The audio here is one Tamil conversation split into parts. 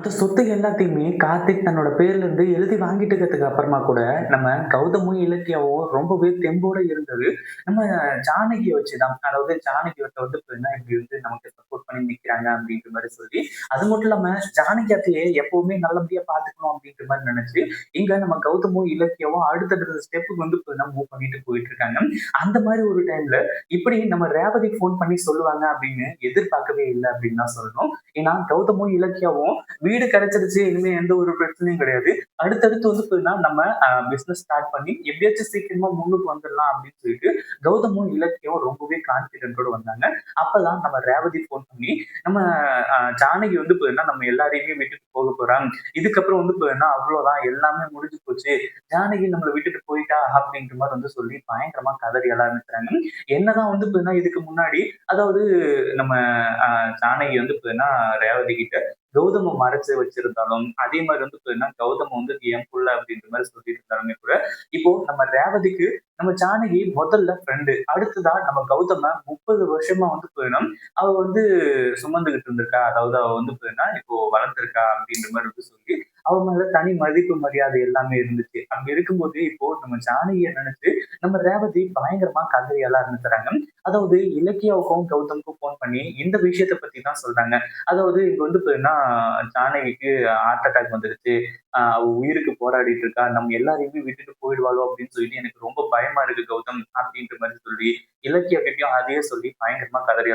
அந்த சொத்து எல்லாத்தையுமே கார்த்திக் தன்னோட பேர்ல இருந்து எழுதி வாங்கிட்டதுக்கு அப்புறமா கூட நம்ம கௌதமும் இலக்கியாவும் ரொம்பவே தெம்போட இருந்தது. நம்ம ஜானகியை வச்சுதான். அதாவது ஜானகி வந்து இப்படி வந்து நமக்கு சப்போர்ட் பண்ணி நிக்கிறாங்க அப்படின்ற மாதிரி சொல்லி அது மட்டும் இல்லாம ஜானகி எப்பவுமே நல்லபடியா பாத்துக்கணும் அப்படின்ற மாதிரி நினைச்சு இங்க நம்ம கௌதமும் இலக்கியாவும் அடுத்தடுத்த ஸ்டெப்புக்கு வந்து மூவ் பண்ணிட்டு போயிட்டு இருக்காங்க. அந்த மாதிரி ஒரு டைம்ல இப்படி நம்ம ரேவதி போன் பண்ணி சொல்லுவாங்க அப்படின்னு எதிர்பார்க்கவே இல்லை அப்படின்னு தான் சொல்லணும். ஏன்னா கௌதமும் இலக்கியாவும் வீடு கிடைச்சிருச்சு இனிமே எந்த ஒரு பிரச்சனையும் கிடையாது. அடுத்தடுத்து வந்து போயின்னா நம்ம பிசினஸ் ஸ்டார்ட் பண்ணி எப்படியாச்சும் சீக்கிரமா முன்னுக்கு வந்துடலாம் அப்படின்னு சொல்லிட்டு கௌதமும் இலக்கியம் ரொம்பவே கான்பிடென்டோட வந்தாங்க. அப்பதான் நம்ம ரேவதி போன் பண்ணி நம்ம ஜானகி வந்து போயின்னா நம்ம எல்லாரையுமே விட்டுட்டு போக போறாங்க. இதுக்கப்புறம் வந்து போயின்னா அவ்வளவுதான் எல்லாமே முடிஞ்சு போச்சு. ஜானகி நம்மளை விட்டுட்டு போயிட்டா அப்படின்ற மாதிரி வந்து சொல்லி பயங்கரமா கதறி எல்லாம் ஆரம்பிக்கிறாங்க என்னதான் வந்து போயின்னா இதுக்கு முன்னாடி அதாவது நம்ம ஜானகி வந்து போயின்னா ரேவதி கிட்ட கௌதம மறைச்சு வச்சிருந்தாலும் அதே மாதிரி வந்து பாத்தீங்கன்னா கௌதம வந்து என் புள்ள அப்படின்ற மாதிரி சொல்லிட்டு இருந்தாலுமே கூட இப்போ நம்ம ரேவதிக்கு நம்ம ஜானகி முதல்ல ஃப்ரெண்டு அடுத்ததா நம்ம கௌதம முப்பது வருஷமா வந்து போயிடும் அவ வந்து சுமந்துகிட்டு இருந்திருக்கா. அதாவது அவ வந்து போயினா இப்போ வளர்ந்துருக்கா அப்படின்ற மாதிரி வந்து சொல்லி அவ மேல தனி மதிப்பு மரியாதை எல்லாமே இருந்துச்சு. அப்படி இருக்கும்போது இப்போ நம்ம ஜானகியை நினைச்சு நம்ம ரேவதி பயங்கரமா கதறியெல்லாம் இருந்துறாங்க அதாவது இலக்கியாவுக்கும் கௌதமுக்கும் ஃபோன் பண்ணி இந்த விஷயத்த பத்தி தான் சொல்றாங்க. அதாவது இங்க வந்து போயின்னா ஜானகிக்கு ஹார்ட் அட்டாக் வந்துருச்சு. அவ உயிருக்கு போராடிட்டு இருக்கா. நம்ம எல்லாரையுமே விட்டுட்டு போயிடுவாளோ அப்படின்னு சொல்லி எனக்கு ரொம்ப பயமா இருக்கு கௌதம் அப்படின்ற மாதிரி சொல்லி இலக்கிய கிட்டயும் அதையே சொல்லி பயங்கரமா கதறி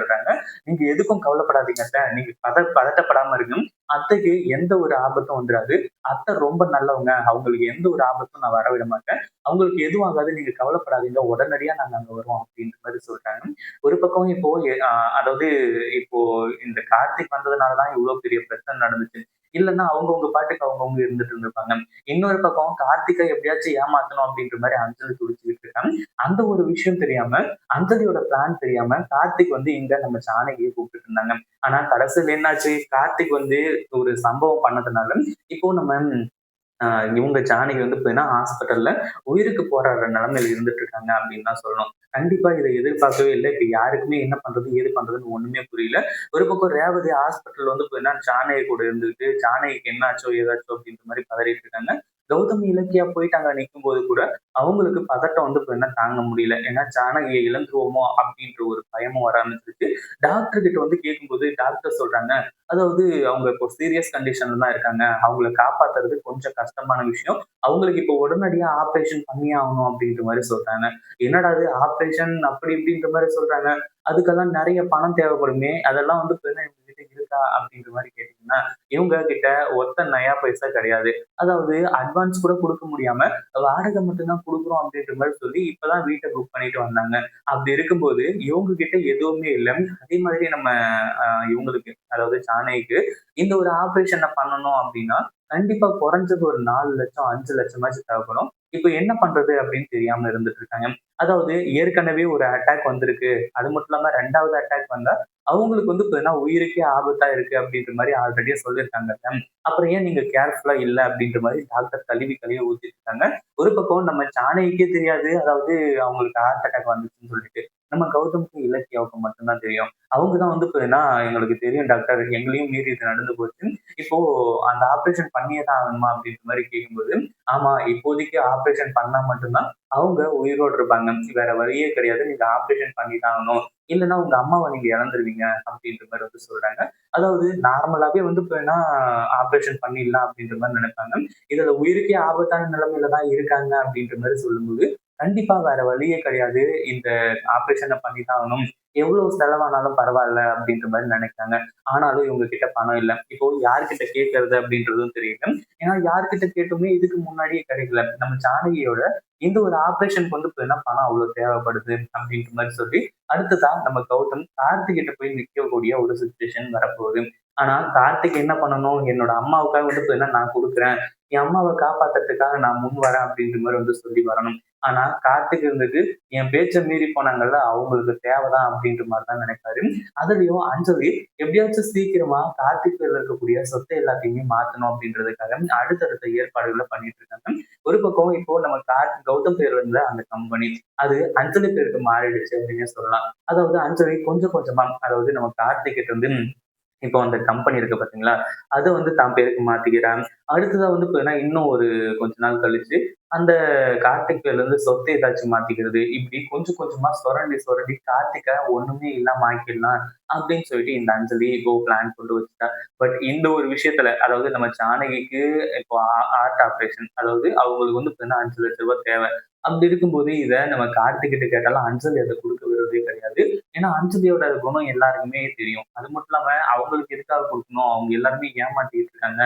நீங்க எதுக்கும் கவலைப்படாதீங்க சார் நீங்க பத பதட்டப்படாம இருக்கும் அத்தைக்கு எந்த ஒரு ஆபத்தும் வந்துடாது அத்தை ரொம்ப நல்லவங்க. அவங்களுக்கு எந்த ஒரு ஆபத்தும் நான் வரவிட மாட்டேன். அவங்களுக்கு எதுவும் ஆகாது. நீங்க கவலைப்படாதீங்க. உடனடியா நாங்க அங்க வருவோம் அப்படின்ற மாதிரி சொல்றாங்க. ஒரு பக்கம் இப்போ ஆஹ் அதாவது இப்போ இந்த கார்த்திக் வந்ததுனாலதான் இவ்வளவு பெரிய பிரச்சனை நடந்துச்சு. இல்லைன்னா அவங்கவுங்க பாட்டுக்கு அவங்கவுங்க இருந்துட்டு இருந்திருப்பாங்க. இன்னொரு பக்கம் கார்த்திகை எப்படியாச்சும் ஏமாத்தணும் அப்படின்ற மாதிரி அஞ்சலி துடிச்சுக்கிட்டு இருக்காங்க. அந்த ஒரு விஷயம் தெரியாம அஞ்சலியோட பிளான் தெரியாம கார்த்திக் வந்து இங்க நம்ம ஜானகியை கூப்பிட்டு இருந்தாங்க. ஆனா கடைசியில் என்னாச்சு? கார்த்திக் வந்து ஒரு சம்பவம் பண்ணதுனால இப்போ நம்ம இவங்க ஜானகி வந்து பார்த்தீங்கன்னா ஹாஸ்பிட்டல்ல உயிருக்கு போராடுற நிலைமையில இருந்துட்டு இருக்காங்க அப்படின்னு தான் சொல்லணும். கண்டிப்பா இதை எதிர்பார்க்கவே இல்லை. இப்ப யாருக்குமே என்ன பண்றது ஏது பண்றதுன்னு ஒண்ணுமே புரியல. ஒரு பக்கம் ரேவதி ஹாஸ்பிட்டல் வந்து பார்த்தீங்கன்னா ஜானகி கூட இருந்துட்டு ஜானகிக்கு என்னாச்சோ ஏதாச்சோ அப்படின்ற மாதிரி பதறிட்டு இருக்காங்க. கௌதமி இலக்கியா போயிட்டாங்க நிற்கும் போது கூட அவங்களுக்கு பதட்டம் வந்து என்ன தாங்க முடியல. ஏன்னா ஜானகியை இழந்துருவோமோ அப்படின்ற ஒரு பயமும் வர ஆரம்பிச்சிருக்கு டாக்டர் கிட்ட வந்து கேட்கும்போது டாக்டர் சொல்றாங்க அதாவது அவங்க இப்போ சீரியஸ் கண்டிஷன்ல தான் இருக்காங்க. அவங்கள காப்பாத்துறது கொஞ்சம் கஷ்டமான விஷயம். அவங்களுக்கு இப்போ உடனடியா ஆப்ரேஷன் பண்ணி ஆகணும் அப்படின்ற மாதிரி சொல்றாங்க. என்னடா அது ஆப்ரேஷன் அப்படி இப்படின்ற மாதிரி சொல்றாங்க. அதுக்கெல்லாம் நிறைய பணம் தேவைப்படுமே. அதெல்லாம் வந்து இருக்கா அப்படின்ற மாதிரி கேட்டீங்கன்னா இவங்க கிட்ட ஒத்த நயா பைசா கிடையாது. அதாவது அட்வான்ஸ் கூட கொடுக்க முடியாம வாடகை மட்டும்தான் கொடுக்குறோம் அப்படின்ற மாதிரி சொல்லி இப்பதான் வீட்டை புக் பண்ணிட்டு வந்தாங்க. அப்படி இருக்கும்போது இவங்க கிட்ட எதுவுமே இல்லை. அதே மாதிரி நம்ம இவங்களுக்கு அதாவது சாணைக்கு இந்த ஒரு ஆப்ரேஷனை பண்ணணும் அப்படின்னா கண்டிப்பா குறைஞ்சது ஒரு நாலு லட்சம் அஞ்சு லட்சமாச்சும் தேவைப்படும். இப்போ என்ன பண்றது அப்படின்னு தெரியாம இருந்துட்டு இருக்காங்க. அதாவது ஏற்கனவே ஒரு அட்டாக் வந்திருக்கு. அது மட்டும் இல்லாம ரெண்டாவது அட்டாக் வந்தா அவங்களுக்கு வந்து இப்போ உயிருக்கே ஆபத்தா இருக்கு அப்படின்ற மாதிரி ஆல்ரெடியா சொல்லியிருக்காங்க. அப்புறம் ஏன் நீங்க கேர்ஃபுல்லா இல்லை அப்படின்ற மாதிரி டாக்டர் கழுவி கழுவி ஊத்திட்டு இருக்காங்க. ஒரு பக்கம் நம்ம சாணைக்கே தெரியாது. அதாவது அவங்களுக்கு ஹார்ட் அட்டாக் வந்துச்சுன்னு சொல்லிட்டு. நம்ம கௌதமுக்கு இலக்கியாவுக்கு மட்டும்தான் தெரியும். அவங்க தான் வந்து இப்போ எங்களுக்கு தெரியும் டாக்டர் எங்களையும் மீறி இது நடந்து போச்சு. இப்போ அந்த ஆப்ரேஷன் பண்ணியே தான் ஆகணுமா அப்படின்ற மாதிரி கேட்கும்போது ஆமா இப்போதைக்கு ஆப்ரேஷன் பண்ணா மட்டும்தான் அவங்க உயிரோடு இருப்பாங்க. வேற வழியே கிடையாது. நீங்க ஆப்ரேஷன் பண்ணி தான் ஆகணும். இல்லைன்னா உங்க அம்மாவை நீங்க இழந்துருவீங்க அப்படின்ற மாதிரி வந்து சொல்றாங்க. அதாவது நார்மலாவே வந்து இப்போ ஆப்ரேஷன் பண்ணிடலாம் அப்படின்ற மாதிரி நினைப்பாங்க. இதுல உயிருக்கே ஆபத்தான நிலைமையில தான் இருக்காங்க அப்படின்ற மாதிரி சொல்லும்போது கண்டிப்பா வேற வழியே கிடையாது. இந்த ஆப்ரேஷனை பண்ணி தான் ஆகணும் எவ்வளவு செலவானாலும் பரவாயில்ல அப்படின்ற மாதிரி நினைக்கிறாங்க. ஆனாலும் இவங்க கிட்ட பணம் இல்லை. இப்போ யார்கிட்ட கேட்கறது அப்படின்றதும் தெரியல. ஏன்னா யார்கிட்ட கேட்டுமே இதுக்கு முன்னாடியே கிடைக்கல. நம்ம ஜானகியோட இந்த ஒரு ஆப்ரேஷனுக்கு வந்து போயின்னா பணம் அவ்வளவு தேவைப்படுது அப்படின்ற மாதிரி சொல்லி அடுத்ததான் நம்ம கௌதம் கார்த்திகிட்ட போய் நிற்கக்கூடிய ஒரு சுச்சுவேஷன் வரப்போகுது. ஆனா கார்த்திக் என்ன பண்ணணும்? என்னோட அம்மாவுக்காக வந்து போயின்னா நான் கொடுக்குறேன்? என் அம்மாவை காப்பாத்துறதுக்காக நான் முன் வரேன் அப்படின்ற மாதிரி வந்து சொல்லி வரணும். ஆனா கார்த்திக் இருந்துட்டு என் பேச்சை மீறி போனாங்கல்ல அவங்களுக்கு தேவைதான் அப்படின்ற மாதிரி தான் நினைப்பாரு. அதுலயும் அஞ்சலி எப்படியாச்சும் சீக்கிரமா கார்த்திக் இருக்கக்கூடிய சொத்தை எல்லாத்தையுமே மாத்தணும் அப்படின்றதுக்காக அடுத்தடுத்த ஏற்பாடுகளை பண்ணிட்டு இருக்காங்க. ஒரு பக்கம் இப்போ நம்ம கார்த்தி கௌதம் பேர் இருந்த அந்த கம்பெனி அது அஞ்சலி பேருக்கு மாறிடுச்சு அப்படின்னு சொல்லலாம். அதாவது அஞ்சலி கொஞ்சம் கொஞ்சமா அதாவது நம்ம கார்த்திக் வந்து இப்போ அந்த கம்பெனி இருக்கு பார்த்தீங்களா? அது வந்து தான் பேருக்கு மாத்திக்கிறான். அடுத்ததா வந்து பார்த்தீங்கன்னா, இன்னும் ஒரு கொஞ்ச நாள் கழிச்சு, அந்த கார்த்திக் பேர்லருந்து சொத்தை ஏதாச்சும் மாத்திக்கிறது. இப்படி கொஞ்சம் கொஞ்சமா சொரண்டி, சொரண்டி கார்த்திகை ஒண்ணுமே இல்லாம ஆக்கிடலாம் அப்படின்னு சொல்லிட்டு இந்த அஞ்சலி இப்போ பிளான் கொண்டு வச்சுட்டா. பட் இந்த ஒரு விஷயத்துல அதாவது நம்ம ஜானகிக்கு இப்போ ஹா ஹார்ட் ஆப்ரேஷன் அதாவது அவங்களுக்கு வந்து பார்த்தீங்கன்னா ரூ. 5,00,000 தேவை. அப்படி இருக்கும்போது இதை நம்ம கார்த்திகிட்ட கேட்டாலும் அஞ்சலி அதை கொடுக்க விடுறதே கிடையாது. ஏன்னா அஞ்சலியோட குணம் எல்லாருக்குமே தெரியும். அது மட்டும் இல்லாம அவங்களுக்கு எதுக்காக கொடுக்கணும் அவங்க எல்லாருமே ஏமாட்டிட்டு இருக்காங்க.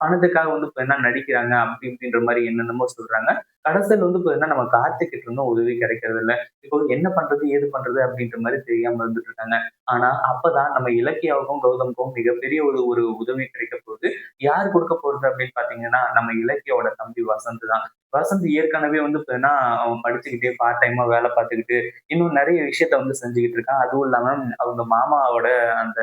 பணத்துக்காக வந்து இப்போ என்ன நடிக்கிறாங்க அப்படி இப்படின்ற மாதிரி என்னென்னமோ சொல்றாங்க. கடைசியில் வந்து இப்போ என்ன நம்ம கார்த்திக் இருந்தோம் உதவி கிடைக்கிறது இல்லை இப்போ என்ன பண்றது? ஏது பண்றது? அப்படின்ற மாதிரி தெரியாம இருந்துட்டு இருக்காங்க. ஆனா அப்பதான் நம்ம இலக்கியாவுக்கும், கௌதமுக்கும் மிகப்பெரிய ஒரு ஒரு உதவி கிடைக்க போகுது. யார் கொடுக்க போறது அப்படின்னு பார்த்தீங்கன்னா, நம்ம இலக்கியாவோட தம்பி வசந்த் தான். வசந்த் ஏற்கனவே வந்து பார்த்தீங்கன்னா, அவன் படிச்சுக்கிட்டே பார்ட் டைமா வேலை பார்த்துக்கிட்டு, இன்னும் நிறைய விஷயத்த வந்து செஞ்சுக்கிட்டு இருக்கான். அதுவும் இல்லாம அவங்க மாமாவோட அந்த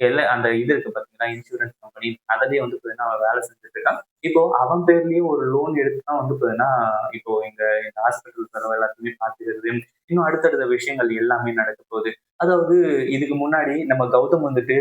எல்லாம் அந்த இது இருக்கு பார்த்தீங்கன்னா இன்சூரன்ஸ் கம்பெனி அதிலேயே வந்து பார்த்தீங்கன்னா, அவன் வேலை செஞ்சுட்டு இருக்கான். இப்போ அவன் பேர்லயும் ஒரு லோன் எடுத்து தான் வந்து பார்த்தீங்கன்னா, இப்போ எங்க எங்க ஹாஸ்பிட்டல் செலவு எல்லாத்தையுமே பார்த்துக்கிறது. இன்னும் அடுத்தடுத்த விஷயங்கள் எல்லாமே நடக்க போகுது. அதாவது இதுக்கு முன்னாடி நம்ம கௌதம் வந்துட்டு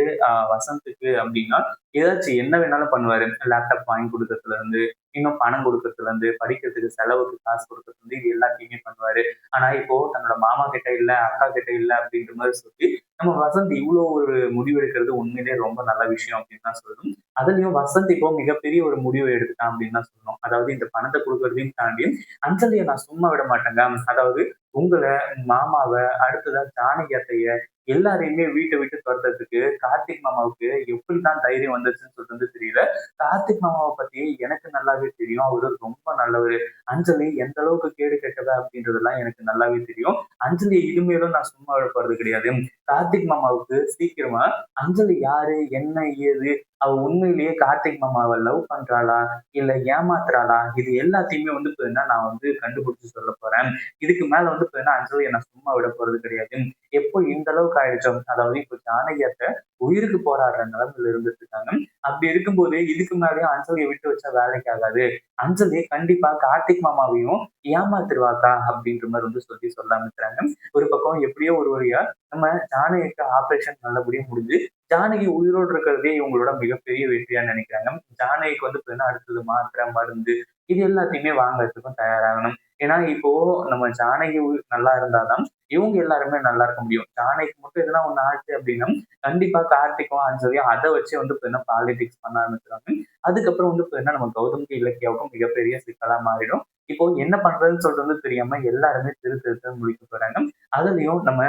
வசந்துக்கு அப்படின்னா ஏதாச்சும் என்ன வேணாலும் பண்ணுவாரு. லேப்டாப் வாங்கி கொடுக்கறதுல இருந்து, இன்னும் பணம் கொடுக்கறதுல இருந்து, படிக்கிறதுக்கு செலவுக்கு காசு குடுக்கறதுலருந்து இது எல்லாத்தையுமே பண்ணுவாரு. ஆனா இப்போ தன்னோட மாமா கிட்ட இல்ல, அக்கா கிட்ட இல்ல அப்படின்ற மாதிரி சொல்லி, நம்ம வசந்த் இவ்வளோ ஒரு முடிவு எடுக்கிறது உண்மையிலேயே ரொம்ப நல்ல விஷயம் அப்படின்னு தான் சொல்லணும். அதுலயும் வசந்த் இப்போ மிகப்பெரிய ஒரு முடிவு எடுத்துட்டான் அப்படின்னு தான் சொல்லணும். அதாவது இந்த பணத்தை கொடுக்கறதையும் தாண்டி, அஞ்சலியை நான் சும்மா விட மாட்டேங்க. அதாவது உங்களை மாமாவை அடுத்ததா ஜானகி அத்தைய எல்லாரையுமே வீட்டை விட்டு துரத்துறதுக்கு கார்த்திக் மாமாவுக்கு எப்படி தான் தைரியம் வந்துச்சுன்னு சொல்லிட்டு வந்து தெரியல. கார்த்திக் மாமாவை பத்தி எனக்கு நல்லாவே தெரியும். அவரு ரொம்ப நல்லவர் அஞ்சலி எந்த அளவுக்கு கேடு கெட்டவ அப்படின்றதெல்லாம் எனக்கு நல்லாவே தெரியும். அஞ்சலி இனிமேலும் நான் சும்மா விட கிடையாது. கார்த்திக் மாமாவுக்கு சீக்கிரமா அஞ்சலி யாரு? என்ன? ஏது? அவ உண்மையிலேயே கார்த்திக் மாமாவை லவ் பண்றாளா? இல்ல ஏமாத்துறாளா? இது எல்லாத்தையுமே வந்து பார்த்தீங்கன்னா, நான் வந்து கண்டுபிடிச்சு சொல்ல போறேன். இதுக்கு மேல வந்து பார்த்தீங்கன்னா, அஞ்சலிய நான் சும்மா விட போறது கிடையாது. எப்போ இந்த அளவுக்கு ஆயிடுச்சோ, அதாவது இப்போ ஜானகியத்தை உயிருக்கு போராடுற நிலைமையில இருந்துட்டு இருக்காங்க. அப்படி இருக்கும்போது இதுக்கு மேலயும் அஞ்சலியை விட்டு வச்சா வேலைக்கு ஆகாது. அஞ்சலி கண்டிப்பா கார்த்திக் மாமாவையும் ஏமாத்திருவாக்கா அப்படின்ற மாதிரி வந்து சொல்லி சொல்ல ஆரம்பிக்கிறாங்க. ஒரு பக்கம் எப்படியோ ஒரு வழியா நம்ம ஜானகிக்கு ஆபரேஷன் நல்லபடியும் முடிஞ்சு, ஜானகி உயிரோடு இருக்கிறதே இவங்களோட மிகப்பெரிய வெற்றியா நினைக்கிறாங்க. ஜானகிக்கு வந்து பார்த்தீங்கன்னா, அடுத்தது மாத்திரை, மருந்து இது எல்லாத்தையுமே வாங்குறதுக்கும் தயாராகணும். ஏன்னா இப்போ நம்ம ஜானகி நல்லா இருந்தாதான் இவங்க எல்லாருமே நல்லா இருக்க முடியும். ஜானகிக்கு மட்டும் எதனா ஒண்ணு ஆச்சு அப்படின்னா, கண்டிப்பா கார்த்திக்கும், அஞ்சலியும் அதை வச்சு வந்து என்ன பாலிடிக்ஸ் பண்ண ஆரம்பிச்சிருவாங்க அதுக்கப்புறம் வந்து என்ன நம்ம கௌதம்க்கும், இலக்கியாவுக்கும் மிகப்பெரிய சிக்கலா மாறிடும். இப்போ என்ன பண்றதுன்னு சொல்லிட்டு வந்து தெரியாம எல்லாருமே திரு திருத்த முடிக்க போறாங்க. அதுலயும் நம்ம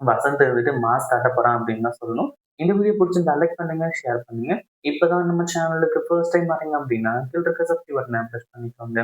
வசந்த் வந்துட்டு மாஸ் காட்ட போறான் அப்படின்னு தான் சொல்லணும். இந்த வீடியோ பிடிச்சிருந்தா லைக் பண்ணுங்க, ஷேர் பண்ணுங்க. இப்பதான் நம்ம சேனலுக்கு ஃபர்ஸ்ட் டைம் வரீங்க அப்படின்னா, கீழ இருக்க சப்ஸ்கிரைப் பட்டன பண்ணிக்கோங்க.